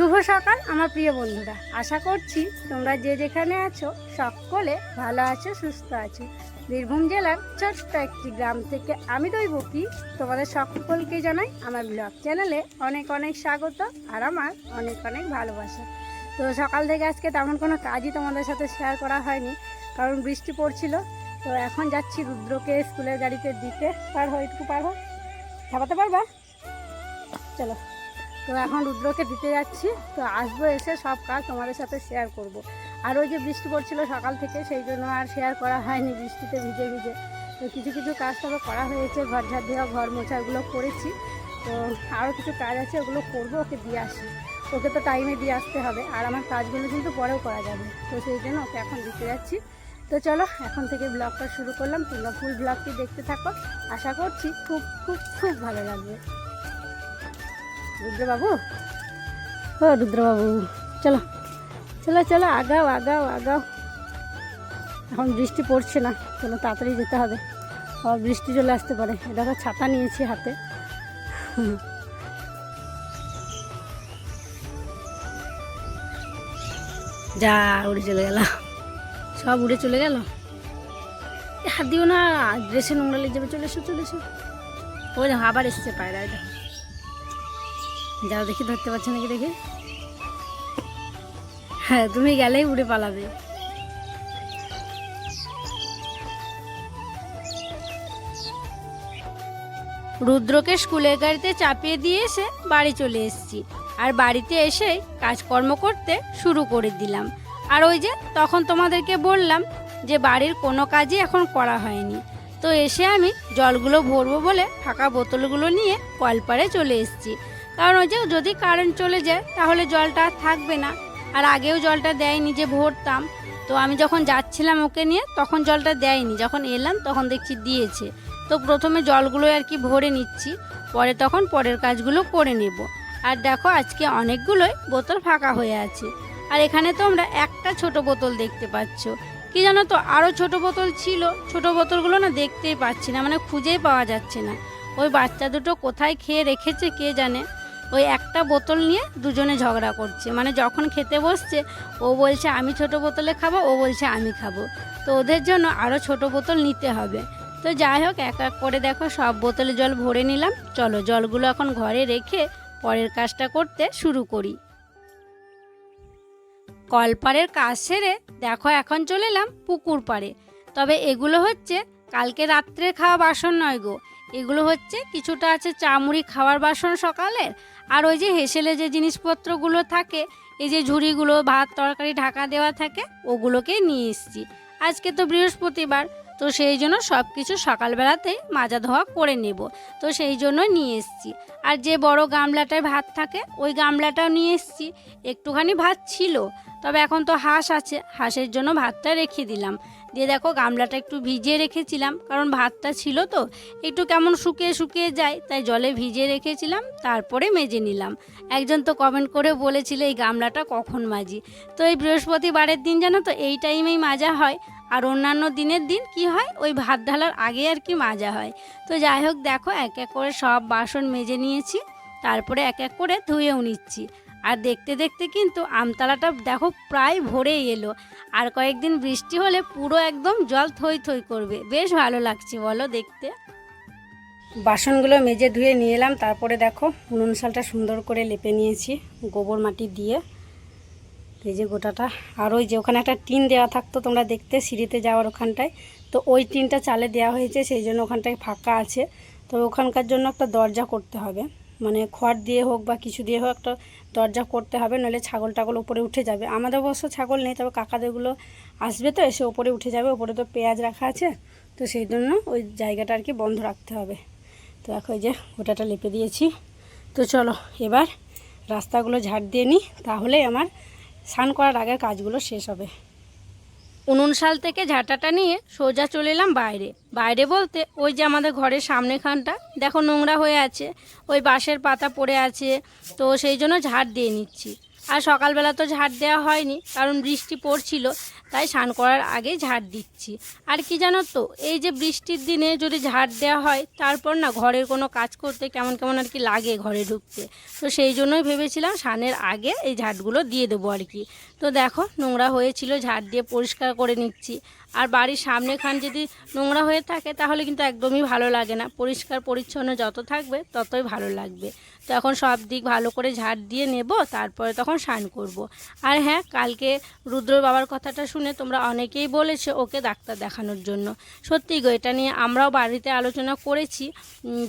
শুভ সকাল, আমার প্রিয় বন্ধুরা। আশা করছি তোমরা যে যেখানে আছো, সকলে ভালো আছো, সুস্থ আছো। বীরভূম জেলার ছোট্ট একটি গ্রাম থেকে আমি দৈবকী। তোমাদের সকলকে জানাই আমার ব্লগ চ্যানেলে অনেক অনেক স্বাগত আর আমার অনেক অনেক ভালোবাসা। তো সকাল থেকে আজকে তেমন কোনো কাজই তোমাদের সাথে শেয়ার করা হয়নি, কারণ বৃষ্টি পড়ছিল। তো এখন যাচ্ছি রুদ্রকে স্কুলের গাড়িতে দিতে। পার হয় একটু পার হোক চাপাতে পারবা? চলো। তো এখন রুদ্রকে দিতে যাচ্ছি, তো আসব এসে সব কাজ তোমাদের সাথে শেয়ার করব। আর ওই যে বৃষ্টি পড়ছিল সকাল থেকে, সেই জন্য আর শেয়ার করা হয়নি বৃষ্টিতে ভিজে ভিজে। তো কিছু কিছু কাজ তবে করা হয়েছে, ঘর ঝাড় দেওয়া, ঘর মোছাগুলো করেছি। তো আরও কিছু কাজ আছে, ওগুলো করব, ওকে দিয়ে আসি। ওকে তো টাইমে দিয়ে আসতে হবে, আর আমার কাজগুলো কিন্তু পরেও করা যাবে। তো সেই জন্য ওকে এখন দিতে যাচ্ছি। তো চলো, এখন থেকে ব্লগটা শুরু করলাম। তোমরা ফুল ব্লগটি দেখতে থাকো। আশা করছি খুব খুব খুব ভালো লাগবে। রুদ্রবাবু? ও রুদ্রবাবু, চলো চলো চলো, আগাও আগাও আগাও। এখন বৃষ্টি পড়ছে না, চলো তাড়াতাড়ি যেতে হবে। আবার বৃষ্টি চলে আসতে পারে। দেখো ছাতা নিয়েছি হাতে। যা, উড়ে চলে গেল। সব উড়ে চলে গেল? হাত দিও না ড্রেসে নোংরা লেগে যাবে। চলে এসো চলে এসো। ওই আবার এসছে পায়রা এটা যাও দেখি, ধরতে পারছ নাকি দেখি? হ্যাঁ তুমি গেলেই উড়ে পালাবে। রুদ্রকে স্কুলের গাড়িতে চাপিয়ে দিয়ে এসে বাড়ি চলে এসেছি। আর বাড়িতে এসেই কাজকর্ম করতে শুরু করে দিলাম। আর ওই যে তখন তোমাদেরকে বললাম যে বাড়ির কোনো কাজই এখন করা হয়নি। তো এসে আমি জলগুলো ভরবো বলে ফাঁকা বোতলগুলো নিয়ে কলপাড়ে চলে এসেছি। কারণ ওই যে যদি কারেন্ট চলে যায়, তাহলে জলটা আর থাকবে না। আর আগেও জলটা দেয়নি যে ভরতাম। তো আমি যখন যাচ্ছিলাম ওকে নিয়ে, তখন জলটা দেয়নি। যখন এলাম, তখন দেখছি দিয়েছে। তো প্রথমে জলগুলো আর কি ভরে নিচ্ছি। পরে তখন পরের কাজগুলো করে নেব। আর দেখো, আজকে অনেকগুলোই বোতল ফাঁকা হয়ে আছে। আর এখানে তোমরা একটা ছোট বোতল দেখতে পাচ্ছ। কি জানো তো আরও ছোট বোতল ছিল। ছোট বোতলগুলো না দেখতেই পাচ্ছি না মানে খুঁজেই পাওয়া যাচ্ছে না। ওই বাচ্চা দুটো কোথায় খেয়ে রেখেছে কে জানে? ওই একটা বোতল নিয়ে দুজনে ঝগড়া করছে। মানে যখন খেতে বসছে, ও বলছে, আমি ছোট বোতলে খাব? ও বলছে, আমি খাব। তো ওদের জন্য আরও ছোট বোতল নিতে হবে। তো যাই হোক, এক এক করে দেখো, সব বোতলে জল ভরে নিলাম। চলো, জলগুলো এখন ঘরে রেখে পরের কাজটা করতে শুরু করি। কলপাড়ের কাজ সেরে দেখো, এখন চলে এলাম পুকুর পাড়ে। তবে এগুলো হচ্ছে কালকে রাত্রে খাওয়া বাসন নয় গো। এগুলো হচ্ছে কিছুটা আছে চামড়ি খাওয়ার বাসন সকালের আর ওই যে হেসেলে যে জিনিসপত্রগুলো থাকে, এই যে ঝুড়িগুলো, ভাত, তরকারি, ঢাকা দেওয়া থাকে, ওগুলোকে নিয়ে এসছি। আজকে তো বৃহস্পতিবার, তো সেই জন্য সব কিছু সকালবেলাতেই মাজা ধোয়া করে নেব। তো সেই জন্য নিয়ে এসছি। আর যে বড় গামলাটায় ভাত থাকে, ওই গামলাটাও নিয়ে এসছি। একটুখানি ভাত ছিল তবে এখন তো হাঁস আছে। হাঁসের জন্য ভাতটা রেখে দিলাম। দিয়ে দেখো গামলাটা একটু ভিজিয়ে রেখেছিলাম, কারণ ভাতটা ছিল তো। একটু কেমন শুকিয়ে শুকিয়ে যায়, তাই জলে ভিজিয়ে রেখেছিলাম, তারপরে মেজে নিলাম। একজন তো কমেন্ট করে বলেছিল, এই গামলাটা কখন মাজি? তো এই বৃহস্পতিবারের দিন জানো তো, এই টাইমেই মাজা হয়। আর অন্যান্য দিনের দিন কি হয়? ওই ভাত ঢালার আগে আর কি মাজা হয়। তো যাই হোক দেখো, এক এক করে সব বাসন মেজে নিয়েছি, তারপরে এক এক করে ধুয়েও নিচ্ছি। আর দেখতে দেখতে কিন্তু আমতলাটা দেখো প্রায় ভরেই এলো। আর কয়েকদিন বৃষ্টি হলে পুরো একদম জল থই থই করবে। বেশ ভালো লাগছে, বলো দেখতে। বাসনগুলো মেজে ধুয়ে নিয়ে এলাম, তারপরে দেখো উনুন শালটা সুন্দর করে লেপে নিয়েছি গোবর মাটি দিয়ে। এই যে গোটাটা। আর ওই যে ওখানে একটা টিন দেওয়া থাকতো, তোমরা দেখতে সিঁড়িতে যাওয়ার ওখানটায়। তো ওই টিনটা চালে দেওয়া হয়েছে, সেই জন্য ওখানটায় ফাঁকা আছে। তো ওখানকার জন্য একটা দরজা করতে হবে। মানে খড় দিয়ে হোক বা কিছু দিয়ে হোক একটা দরজা করতে হবে নাহলে ছাগল টাগল উপরে উঠে যাবে। আমাদের অবশ্য ছাগল নেই, তবে কাকাদেরগুলো আসবে তো, এসে ওপরে উঠে যাবে ওপরে তো পেঁয়াজ রাখা আছে। তো সেই জন্য ওই জায়গাটা আর কি বন্ধ রাখতে হবে। তো এখন যে ওটাটা লেপে দিয়েছি। তো চলো এবার রাস্তাগুলো ঝাড় দিয়ে নিই তাহলেই আমার স্নান করার আগের কাজগুলো শেষ হবে। উনুন সাল থেকে ঝাঁটাটা নিয়ে সোজা চলে এলাম বাইরে। বাইরে বলতে ওই যে আমাদের ঘরের সামনেখানটা, দেখো নোংরা হয়ে আছে, ওই বাঁশের পাতা পড়ে আছে, তো সেই জন্য ঝাড় দিয়ে নিচ্ছি। আর সকালবেলা তো ঝাড় দেওয়া হয়নি, কারণ বৃষ্টি পড়ছিল তাই স্নান করার আগেই ঝাড় দিচ্ছি। আর কি জানো তো, এই যে বৃষ্টির দিনে যদি ঝাড় দেওয়া হয়, তারপর না ঘরের কোনো কাজ করতে কেমন কেমন আর কি লাগে ঘরে ঢুকতে। তো সেই জন্যই ভেবেছিলাম স্নানের আগে এই ঝাড়গুলো দিয়ে দেবো আর কি। তো দেখো, নোংরা হয়েছিল, ঝাড় দিয়ে পরিষ্কার করে নিচ্ছি। আর বাড়ির সামনে খান যদি নোংরা হয়ে থাকে, তাহলে কিন্তু একদমই ভালো লাগে না। পরিষ্কার, পরিচ্ছন্ন যত থাকবে, ততই ভালো লাগবে। তো এখন সব দিক ভালো করে ঝাড় দিয়ে নেব, তারপরে তখন স্নান করব। আর হ্যাঁ কালকে রুদ্র বাবার কথাটা তোমরা অনেকেই বলেছ ওকে ডাক্তার দেখানোর জন্য। সত্যি গো, এটা নিয়ে আমরাও বাড়িতে আলোচনা করেছি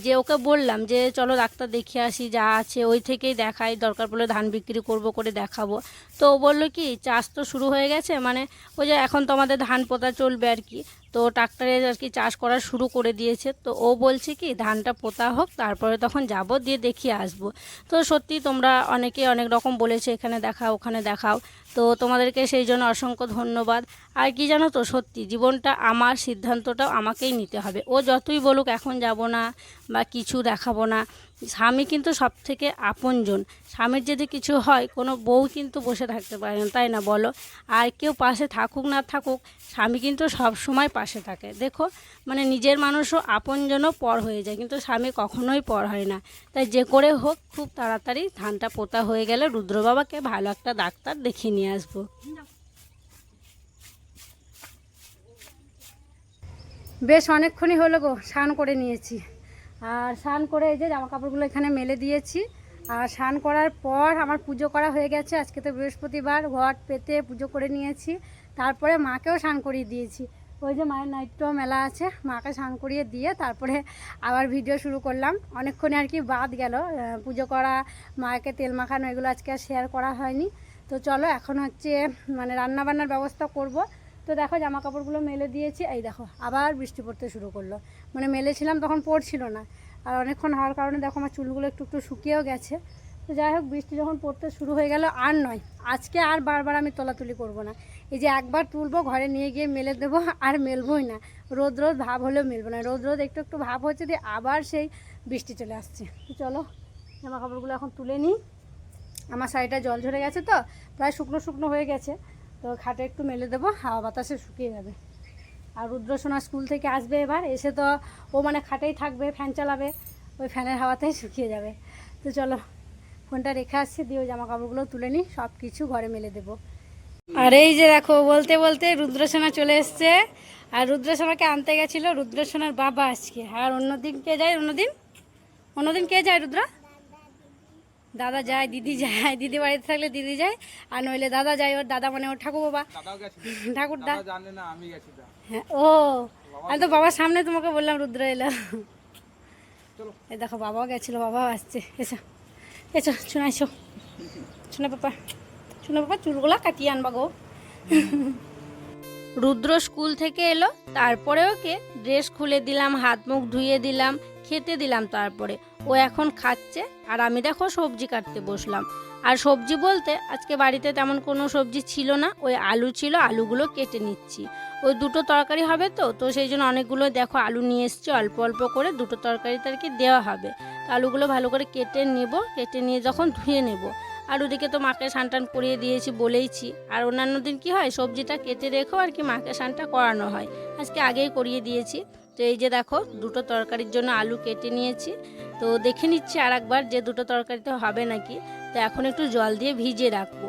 যে ওকে বললাম যে, চলো ডাক্তার দেখিয়ে আসি, যা আছে, ওই থেকেই দেখাই, দরকার পড়লে ধান বিক্রি করব, করে দেখাবো। তো ও বলল কি, চাষ তো শুরু হয়ে গেছে মানে ওই যে এখন তো আমাদের ধান পোতা চলবে আর কি। তো ট্রাক্টরে আর কি চাষ করা শুরু করে দিয়েছে। তো ও বলছে কি, ধানটা পোতা হোক, তারপরে তখন যাব, দিয়ে দেখিয়ে আসব। তো সত্যি তোমরা অনেকে অনেক রকম বলেছে, এখানে দেখাও, ওখানে দেখাও। তো তোমাদেরকে সেই জন্য অসংখ্য ধন্যবাদ। আর কি জানো তো, সত্যি জীবনটা আমার সিদ্ধান্তটাও আমাকেই নিতে হবে। ও যতই বলুক এখন যাব না বা কিছু দেখাবো না স্বামী কিন্তু সব থেকে আপনজন। স্বামীর যদি কিছু হয়, কোনো বউ কিন্তু বসে থাকতে পারে না, তাই না বলো? আর কেউ পাশে থাকুক, না থাকুক, স্বামী কিন্তু সব সময় পাশে থাকে। দেখো মানে নিজের মানুষও আপনজনও পর হয়ে যায়, কিন্তু স্বামী কখনোই পর হয় না। তাই যে করে হোক, খুব তাড়াতাড়ি ধানটা পোতা হয়ে গেলে রুদ্র বাবাকে ভালো একটা ডাক্তার দেখিয়ে নিয়ে আসব। বেশ, অনেকক্ষণই হলো গো, স্নান করে নিয়েছি। আর স্নান করে এই যে জামা কাপড়গুলো এখানে মেলে দিয়েছি। আর স্নান করার পর আমার পুজো করা হয়ে গেছে। আজকে তো বৃহস্পতিবার, ঘট পেতে পুজো করে নিয়েছি। তারপরে মাকেও স্নান করিয়ে দিয়েছি। ওই যে মায়ের নাইট্য মেলা আছে, মাকে স্নান করিয়ে দিয়ে তারপরে আবার ভিডিও শুরু করলাম। অনেকক্ষণে আর কি বাদ গেল পুজো করা, মাকে তেল মাখানো, এগুলো আজকে আর শেয়ার করা হয়নি। তো চলো এখন হচ্ছে মানে রান্না বান্নার ব্যবস্থা করব। তো দেখো জামা কাপড়গুলো মেলে দিয়েছি। এই দেখো, আবার বৃষ্টি পড়তে শুরু করল। মানে মেলেছিলাম তখন পড়ছিল না। আর অনেকক্ষণ হওয়ার কারণে দেখো আমার চুলগুলো একটু একটু শুকিয়েও গেছে। তো যাই হোক, বৃষ্টি যখন পড়তে শুরু হয়ে গেল, আর নয়, আজকে আর বারবার আমি তোলাতুলি করব না। এই যে একবার তুলবো, ঘরে নিয়ে গিয়ে মেলে দেবো, আর মেলবোই না। রোদ রোদ ভাব হলেও মেলবো না। রোদ রোদ একটু একটু ভাব হচ্ছে দিয়ে আবার সেই বৃষ্টি চলে আসছে। তো চলো জামা কাপড়গুলো এখন তুলে নিই। আমার শাড়িটা জল ঝরে গেছে তো, প্রায় শুকনো শুকনো হয়ে গেছে। তো খাটে একটু মেলে দেবো, হাওয়া বাতাসে শুকিয়ে যাবে। আর রুদ্রসোনা স্কুল থেকে আসবে এবার, এসে তো ও মানে খাটেই থাকবে, ফ্যান চালাবে, ওই ফ্যানের হাওয়াতেই শুকিয়ে যাবে। তো চলো, ফোনটা রেখে আসছি, দিয়ে ওই জামা কাপড়গুলো তুলে নিই সব কিছু ঘরে মেলে দেবো। আর এই যে দেখো, বলতে বলতে রুদ্রসোনা চলে এসছে। আর রুদ্রসোনাকে আনতে গেছিল রুদ্রসোনার বাবা আজকে। আর অন্যদিন কে যায়, অন্যদিন? অন্যদিন কে যায় রুদ্রা? দাদা যায় দিদি যায় দিদি বাড়িতে থাকলে দিদি যায় আর নইলে দাদা যায় ওর দাদা মানে ওর ঠাকুর বাবা। দাদাও ঠাকুর দা। দাদা জানে না আমি গেছি তা হ্যাঁ ও আমি তো বাবার সামনে তোমাকে বললাম রুদ্র এলো। এই দেখো বাবাও গেছিল বাবাও আসছে। এসো এসো শোনা এসো। শোনা পাপা শোনা পাপা চুলগুলা কাটিয়ে আনবা গো। রুদ্র স্কুল থেকে এলো তারপরে ওকে ড্রেস খুলে দিলাম হাত মুখ ধুয়ে দিলাম খেতে দিলাম তারপরে। ও এখন খাচ্ছে, আর আমি দেখো সবজি কাটতে বসলাম। আর সবজি বলতে আজকে বাড়িতে তেমন কোনো সবজি ছিল না, ওই আলু ছিল, আলুগুলো কেটে নিচ্ছি। ওই দুটো তরকারি হবে তো তো সেই জন্য অনেকগুলো দেখো আলু নিয়ে এসছি, অল্প অল্প করে দুটো তরকারিতে আর কি দেওয়া হবে। তো আলুগুলো ভালো করে কেটে নেব, কেটে নিয়ে যখন ধুয়ে নেব। আর ওদিকে তো মাকে সানটান করিয়ে দিয়েছি বলেইছি। আর অন্যান্য দিন কি হয়, সবজিটা কেটে রেখেও আর কি মাকে সানটা করানো হয়। আজকে আগেই করিয়ে দিয়েছি। তো এই যে দেখো, দুটো তরকারির জন্য আলু কেটে নিয়েছি। তো দেখে নিচ্ছি আর একবার যে দুটো তরকারিতে হবে নাকি। তো এখন একটু জল দিয়ে ভিজিয়ে রাখব।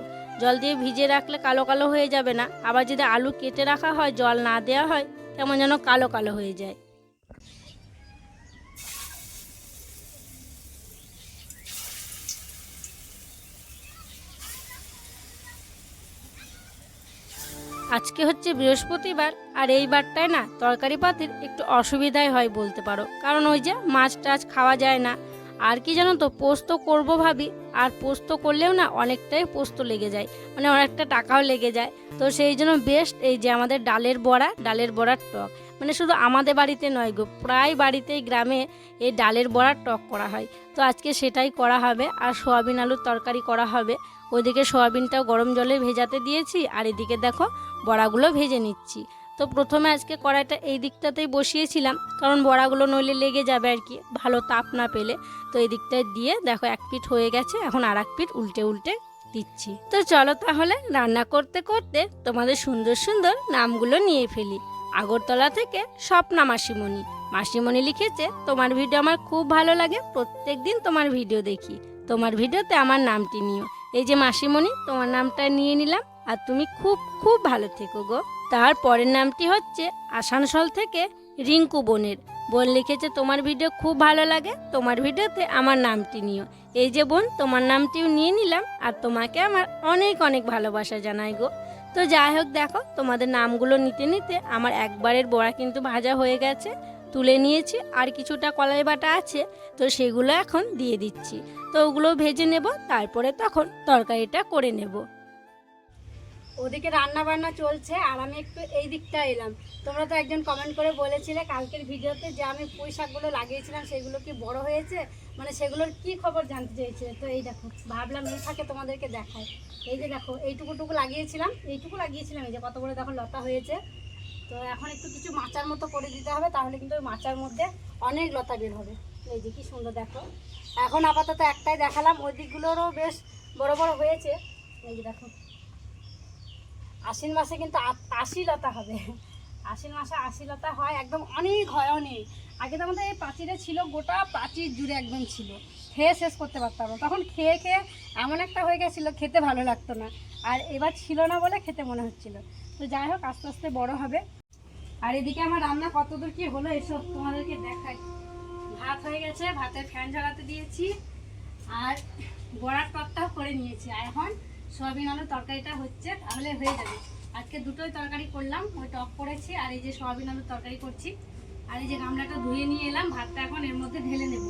জল দিয়ে ভিজিয়ে রাখলে কালো কালো হয়ে যাবে না। আবার যদি আলু কেটে রাখা হয়, জল না দেওয়া হয় কেমন যেন কালো কালো হয়ে যায়। আজকে হচ্ছে বৃহস্পতিবার, আর এই বারটায় না তরকারি পাতির একটু অসুবিধাই হয় বলতে পারো। কারণ ওই যে মাছ টাছ খাওয়া যায় না। আর কি জানো তো, পোস্ত করব ভাবি, আর পোস্ত করলেও না অনেকটাই পোস্ত লেগে যায়। মানে অনেকটা টাকাও লেগে যায়। তো সেই জন্য বেস্ট এই যে আমাদের ডালের বড়া, ডালের বড়ার টক। মানে শুধু আমাদের বাড়িতে নয় গো, প্রায় বাড়িতেই গ্রামে এই ডালের বড়ার টক করা হয়। তো আজকে সেটাই করা হবে, আর সোয়াবিন আলুর তরকারি করা হবে। ওইদিকে সোয়াবিনটাও গরম জলে ভেজাতে দিয়েছি, আর এদিকে দেখো বড়াগুলো ভেজে নিচ্ছি। তো প্রথমে আজকে কড়াইটা এই দিকটাতেই বসিয়েছিলাম, কারণ বড়াগুলো নইলে লেগে যাবে আর কি, ভালো তাপ না পেলে। তো এই দিকটায় দিয়ে দেখো এক পিঠ হয়ে গেছে, এখন আর এক পিঠ উল্টে উল্টে দিচ্ছি। তো চলো তাহলে রান্না করতে করতে তোমাদের সুন্দর সুন্দর নামগুলো নিয়ে ফেলি। আগরতলা থেকে স্বপ্না মাসিমণি। মাসিমণি লিখেছে, তোমার ভিডিও আমার খুব ভালো লাগে প্রত্যেক দিন তোমার ভিডিও দেখি। তোমার ভিডিওতে আমার নামটি নিও। এই যে মাসিমণি, তোমার নামটা নিয়ে নিলাম। আর তুমি খুব খুব ভালো থেকো গো। তার পরের নামটি হচ্ছে আসানসোল থেকে রিঙ্কু বোনের। বোন লিখেছে, তোমার ভিডিও খুব ভালো লাগে, তোমার ভিডিওতে আমার নামটি নিও। এই যে বোন, তোমার নামটিও নিয়ে নিলাম, আর তোমাকে আমার অনেক অনেক ভালোবাসা জানাই গো। তো যাই হোক, দেখো, তোমাদের নামগুলো নিতে নিতে আমার একবারের বড়া কিন্তু ভাজা হয়ে গেছে। তুলে নিয়েছি, আর কিছুটা কলাই বাটা আছে, তো সেগুলো এখন দিয়ে দিচ্ছি। তো ওগুলো ভেজে নেব, তারপরে তখন তরকারিটা করে নেব। ওদিকে রান্না বান্না চলছে, আর আমি একটু এই দিকটা এলাম। তোমরা তো একজন কমেন্ট করে বলেছিলে কালকের ভিডিওতে যে আমি পুঁই শাকগুলো লাগিয়েছিলাম, সেগুলো কি বড় হয়েছে? মানে সেগুলোর কি খবর জানতে চেয়েছিলে তো এই দেখো, ভাবলাম এই থাকে তোমাদেরকে দেখায় এই যে দেখো, এইটুকুটুকু লাগিয়েছিলাম, এইটুকু লাগিয়েছিলাম, এই যে কত বড় দেখো লতা হয়েছে। তো এখন একটু কিছু মাচার মতো করে দিতে হবে, তাহলে কিন্তু ওই মাচার মধ্যে অনেক লতা বের হবে। এই যে কি সুন্দর দেখো। এখন আপাতত একটাই দেখালাম, ওই দিকগুলোরও বেশ বড় বড় হয়েছে। এই যে দেখো। আশ্বিন মাসে কিন্তু আশি লতা হবে। আশ্বিন মাসে আশি লতা হয়, একদম অনেক হয়, অনেক। আগে তো আমাদের এই প্রাচীরে ছিল, গোটা প্রাচীর জুড়ে একদম ছিল। খেয়ে শেষ করতে পারতাম তখন খেয়ে খেয়ে এমন একটা হয়ে গেছিল, খেতে ভালো লাগতো না। আর এবার ছিল না বলে খেতে মনে হচ্ছিল। তো যাই হোক, আস্তে আস্তে বড় হবে। আর এদিকে আমার রান্না কতদূর কি হলো এসব তোমাদেরকে দেখাই। ভাত হয়ে গেছে, ভাতের ফ্যান ঝালাতে দিয়েছি আর বড়ার টকটাও করে নিয়েছি। আর এখন সয়াবিন আলু তরকারিটা হচ্ছে, তাহলে হয়ে যাবে। আজকে দুটোই তরকারি করলাম, ওই টক করেছি আর এই যে সোয়াবিন আলুর তরকারি করছি। আর এই যে গামলাটা ধুয়ে নিয়ে এলাম, ভাতটা এখন এর মধ্যে ঢেলে নেব।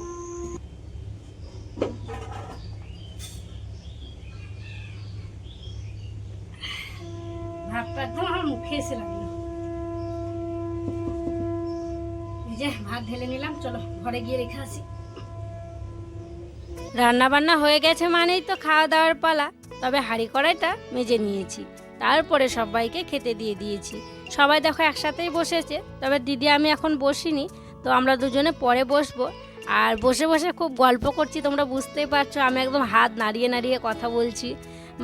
ভাত ঢেলে নিলাম, চলো ঘরে গিয়ে রেখে আসি। রান্না বান্না হয়ে গেছে মানেই তো খাওয়া দাওয়ার পালা, তবে হাঁড়ি কড়াইটা মেজে নিয়েছি, তারপরে সবাইকে খেতে দিয়ে দিয়েছি। সবাই দেখো একসাথেই বসেছে, তবে দিদি আমি এখন বসিনি, তো আমরা দুজনে পরে বসবো। আর বসে বসে খুব গল্প করছি, তোমরা বুঝতেই পারছ, আমি একদম হাত নাড়িয়ে নাড়িয়ে কথা বলছি।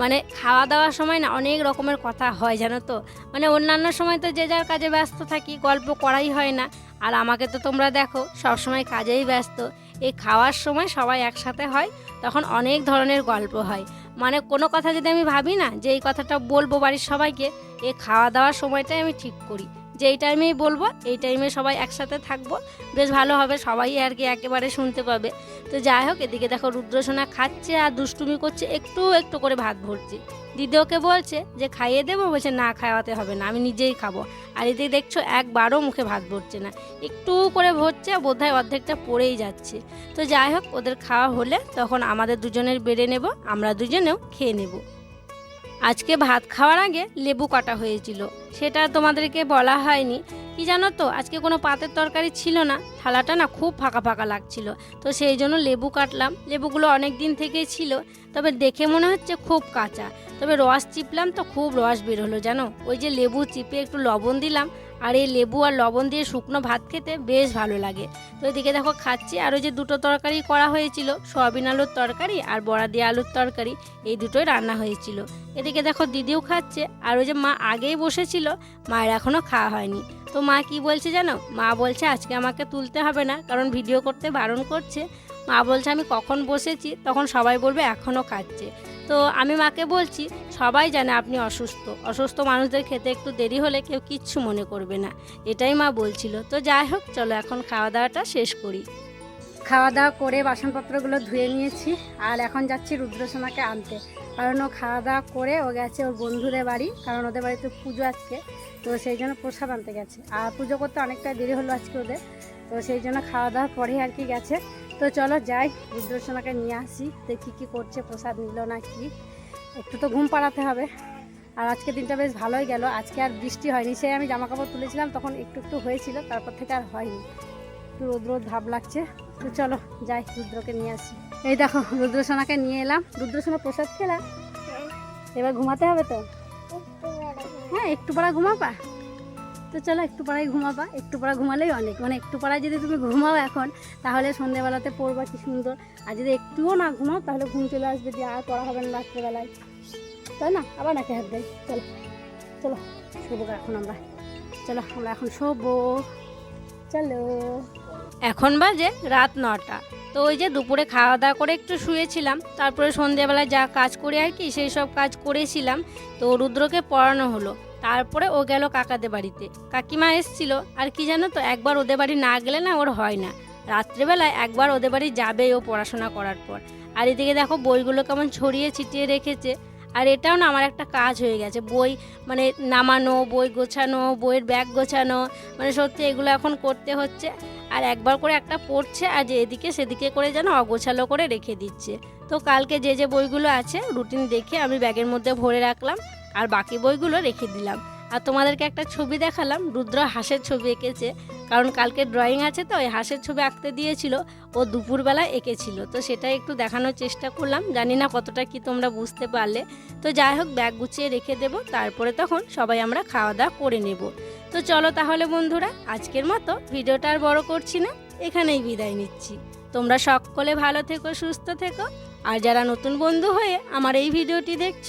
মানে খাওয়া দাওয়ার সময় না অনেক রকমের কথা হয়, জানো তো? মানে অন্যান্য সময় তো যে যার কাজে ব্যস্ত থাকি, গল্প করাই হয় না। আর আমাকে তো তোমরা দেখো, সবসময় কাজেই ব্যস্ত। এই খাওয়ার সময় সবাই একসাথে হয়, তখন অনেক ধরনের গল্প হয়। মানে কোনো কথা যদি আমি ভাবি না যে এই কথাটা বলব বাড়ির সবাইকে, এই খাওয়া দাওয়ার সময়টাই আমি ঠিক করি। যে এই টাইমেই বলব, এই টাইমে সবাই একসাথে থাকব। বেশ ভালো হবে, সবাই আর কি একেবারে শুনতে পাবে। তো যাই হোক, এদিকে দেখো রুদ্রসোনা খাচ্ছে আর দুষ্টুমি করছে, একটু একটু করে ভাত ভরছে। দিদি ওকে বলছে যে, খাইয়ে দেবো? বলছে, না, খাওয়াতে হবে না, আমি নিজেই খাব। আর এদিকে দেখছ একবারও মুখে ভাত ভরছে না। একটু করে ভরছে, বোধহয় অর্ধেকটা পড়েই যাচ্ছে। তো যাই হোক, ওদের খাওয়া হলে তখন আমাদের দুজনের বেড়ে নেব, আমরা দুজনেও খেয়ে নেব। আজকে ভাত খাওয়ার আগে লেবু কাটা হয়েছিল। সেটা তোমাদেরকে বলা হয়নি। কি জানো তো, আজকে কোনো পাতের তরকারি ছিল না। থালাটা না খুব ফাঁকা ফাঁকা লাগছিল। তো সেই জন্য লেবু কাটলাম। লেবুগুলো অনেক দিন থেকেই ছিল, তবে দেখে মনে হচ্ছে খুব কাঁচা। তবে রস চিপলাম তো খুব রস বের হলো, জানো? ওই যে লেবু চিপে একটু লবণ দিলাম। আর এই লেবু আর লবণ দিয়ে শুকনো ভাত খেতে বেশ ভালো লাগে। তো এদিকে দেখো খাচ্ছি, আর ওই যে দুটো তরকারি করা হয়েছিল, সয়াবিন আলুর তরকারি আর বড়া দিয়ে আলুর তরকারি, এই দুটোই রান্না হয়েছিল। এদিকে দেখো দিদিও খাচ্ছে, আর ওই যে মা আগেই বসেছিল, মায়ের এখনও খাওয়া হয়নি। তো মা কি বলছে জানো? মা বলছে, আজকে আমাকে তুলতে হবে না, কারণ ভিডিও করতে বারণ করছে। মা বলছে, আমি কখন বসেছি? তখন সবাই বলবে এখনও খাচ্ছে। তো আমি মাকে বলছি, সবাই জানে আপনি অসুস্থ। অসুস্থ মানুষদের খেতে একটু দেরি হলে কেউ কিচ্ছু মনে করবে না। এটাই মা বলছিল। তো যাই হোক, চলো এখন খাওয়া দাওয়াটা শেষ করি। খাওয়া দাওয়া করে বাসনপত্রগুলো ধুয়ে নিয়েছি আর এখন যাচ্ছি রুদ্রসোনাকে আনতে। কারণ ও খাওয়া দাওয়া করে ও গেছে ওর বন্ধুদের বাড়ি, কারণ ওদের বাড়িতে পুজো আজকে। তো সেই জন্য প্রসাদ আনতে গেছে। আর পুজো করতে অনেকটা দেরি হলো আজকে ওদের। তো সেই জন্য খাওয়া দাওয়ার পরে আর কি গেছে। তো চলো যাই, রুদ্রসোনাকে নিয়ে আসি, দেখি কী করছে, প্রসাদ নিল না কি। একটু তো ঘুম পাড়াতে হবে। আর আজকে দিনটা বেশ ভালোই গেল। আজকে আর বৃষ্টি হয়নি। সেই আমি জামা কাপড় তুলেছিলাম, তখন একটু একটু হয়েছিল, তারপর থেকে আর হয়নি। একটু রোদ রোদ ভাব লাগছে। তো চলো যাই, রুদ্রকে নিয়ে আসি। এই দেখো, রুদ্রসোনাকে নিয়ে এলাম। রুদ্রসোনা প্রসাদ খেলা। এবার ঘুমাতে হবে তো? হ্যাঁ একটু পরে ঘুমাবা। তো চলো একটু পাড়ায় ঘুমাবা, একটু পাড়া ঘুমালেই অনেক। মানে একটু পাড়ায় যদি তুমি ঘুমাও এখন, তাহলে সন্ধ্যেবেলাতে পড়বা, কি সুন্দর। আর যদি একটুও না ঘুমাও, তাহলে ঘুম চলে আসবে যে আর পড়া হবে না রাত্রেবেলায়। তাই না? আবার নাকি হাত দেয়। চলো চলো শোবো এখন আমরা, চলো, আমরা এখন শোবো। চলো। এখন বাজে রাত নটা। তো ওই যে দুপুরে খাওয়া দাওয়া করে একটু শুয়েছিলাম, তারপরে সন্ধ্যেবেলায় যা কাজ করে আর কি, সেই সব কাজ করেছিলাম। তো রুদ্রকে পড়ানো হলো। তারপরে ও গেল কাকাদের বাড়িতে। কাকিমা এসছিল, আর কি জানো তো, একবার ওদের বাড়ি না গেলে না ওর হয় না। রাত্রেবেলায় একবার ওদের বাড়ি যাবে ও পড়াশোনা করার পর। আর এদিকে দেখো বইগুলো কেমন ছড়িয়ে ছিটিয়ে রেখেছে। আর এটাও না আমার একটা কাজ হয়ে গেছে, বই মানে নামানো, বই গোছানো, বইয়ের ব্যাগ গোছানো মানে সত্যি এগুলো এখন করতে হচ্ছে। আর একবার করে একটা পড়ছে, আর যে এদিকে সেদিকে করে যেন অগোছালো করে রেখে দিচ্ছে। তো কালকে যে যে বইগুলো আছে রুটিন দেখে আমি ব্যাগের মধ্যে ভরে রাখলাম। আর বাকি বইগুলো রেখে দিলাম। আর তোমাদেরকে একটা ছবি দেখালাম, রুদ্র হাঁসের ছবি এঁকেছে। কারণ কালকে ড্রয়িং আছে তো, ওই হাঁসের ছবি আঁকতে দিয়েছিল, ও দুপুরবেলা এঁকেছিল। তো সেটা একটু দেখানোর চেষ্টা করলাম, জানি না কতটা কি তোমরা বুঝতে পারলে। তো যাই হোক, ব্যাগ গুছিয়ে রেখে দেব, তারপরে তখন সবাই আমরা খাওয়া দাওয়া করে নেব। তো চলো তাহলে বন্ধুরা, আজকের মতো ভিডিওটা আর বড় করছি না, এখানেই বিদায় নিচ্ছি। তোমরা সকলে ভালো থেকো, সুস্থ থেকো। আর যারা নতুন বন্ধু হয়ে আমার এই ভিডিওটি দেখছ